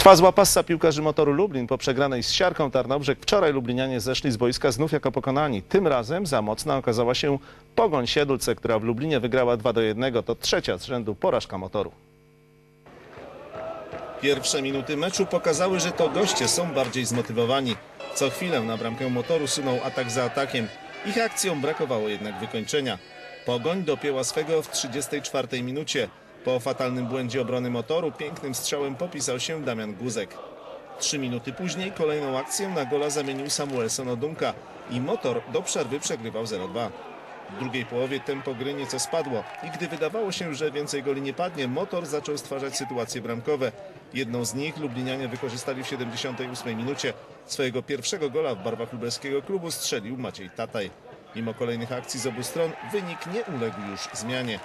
Trwa zła passa piłkarzy motoru Lublin po przegranej z Siarką Tarnobrzeg. Wczoraj Lublinianie zeszli z boiska znów jako pokonani. Tym razem za mocna okazała się Pogoń Siedlce, która w Lublinie wygrała 2 do 1. To trzecia z rzędu porażka motoru. Pierwsze minuty meczu pokazały, że to goście są bardziej zmotywowani. Co chwilę na bramkę motoru sunął atak za atakiem. Ich akcją brakowało jednak wykończenia. Pogoń dopięła swego w 34 minucie. Po fatalnym błędzie obrony motoru pięknym strzałem popisał się Damian Guzek. Trzy minuty później kolejną akcję na gola zamienił Samuelson Odunka i motor do przerwy przegrywał 0-2. W drugiej połowie tempo gry nieco spadło i gdy wydawało się, że więcej goli nie padnie, motor zaczął stwarzać sytuacje bramkowe. Jedną z nich Lublinianie wykorzystali w 78 minucie. Swojego pierwszego gola w barwach lubelskiego klubu strzelił Maciej Tataj. Mimo kolejnych akcji z obu stron wynik nie uległ już zmianie.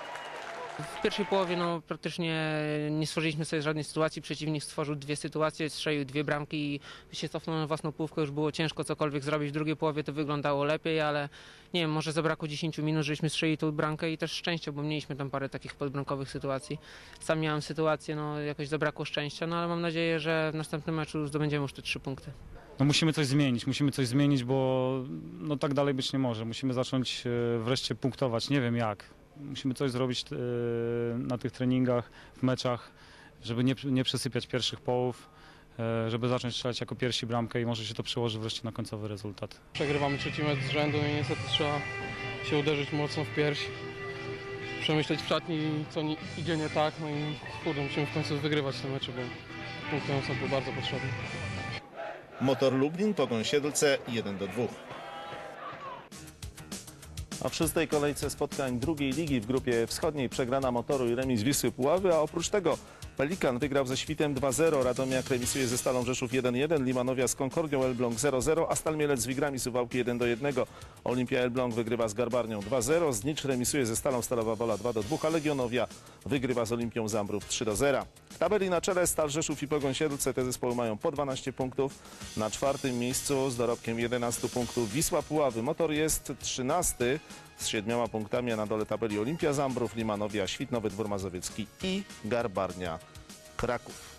W pierwszej połowie no, praktycznie nie stworzyliśmy sobie żadnej sytuacji. Przeciwnik stworzył dwie sytuacje, strzelił dwie bramki i się cofnął na własną połówkę. Już było ciężko cokolwiek zrobić. W drugiej połowie to wyglądało lepiej, ale nie wiem, może zabrakło 10 minut, żeśmy strzelili tą bramkę i też szczęścia, bo mieliśmy tam parę takich podbramkowych sytuacji. Sam miałem sytuację, no jakoś zabrakło szczęścia, no ale mam nadzieję, że w następnym meczu zdobędziemy już te trzy punkty. No musimy coś zmienić, musimy coś zmienić, bo no tak dalej być nie może. Musimy zacząć e, wreszcie punktować, nie wiem jak. Musimy coś zrobić e, na tych treningach, w meczach, żeby nie, nie przesypiać pierwszych połów, e, żeby zacząć strzelać jako pierwsi bramkę i może się to przełoży wreszcie na końcowy rezultat. Przegrywamy trzeci mecz z rzędu i niestety trzeba się uderzyć mocno w pierś. Przemyśleć w szatni, co nie, idzie nie tak, no i kurde, musimy w końcu wygrywać te mecze, bo punkty są tu bardzo potrzebne. Motor Lublin, Pogoń Siedlce 1 do 2. A w szóstej kolejce spotkań drugiej ligi w grupie wschodniej przegrana motoru i remis Wisły Puławy, a oprócz tego Pelikan wygrał ze Świtem 2-0, Radomiak remisuje ze Stalą Rzeszów 1-1, Limanowia z Konkordią Elbląg 0-0, a Stal Mielec z Wigrami Suwałki 1-1. Olimpia Elbląg wygrywa z Garbarnią 2-0, Znicz remisuje ze Stalą Stalowa Wola 2-2, a Legionowia wygrywa z Olimpią Zambrów 3-0. W tabeli na czele Stal Rzeszów i Pogoń Siedlce te zespoły mają po 12 punktów. Na czwartym miejscu z dorobkiem 11 punktów Wisła Puławy. Motor jest 13 z siedmioma punktami, a na dole tabeli Olimpia Zambrów, Limanowia, Świtnowy Dwór Mazowiecki i Garbarnia Kraków.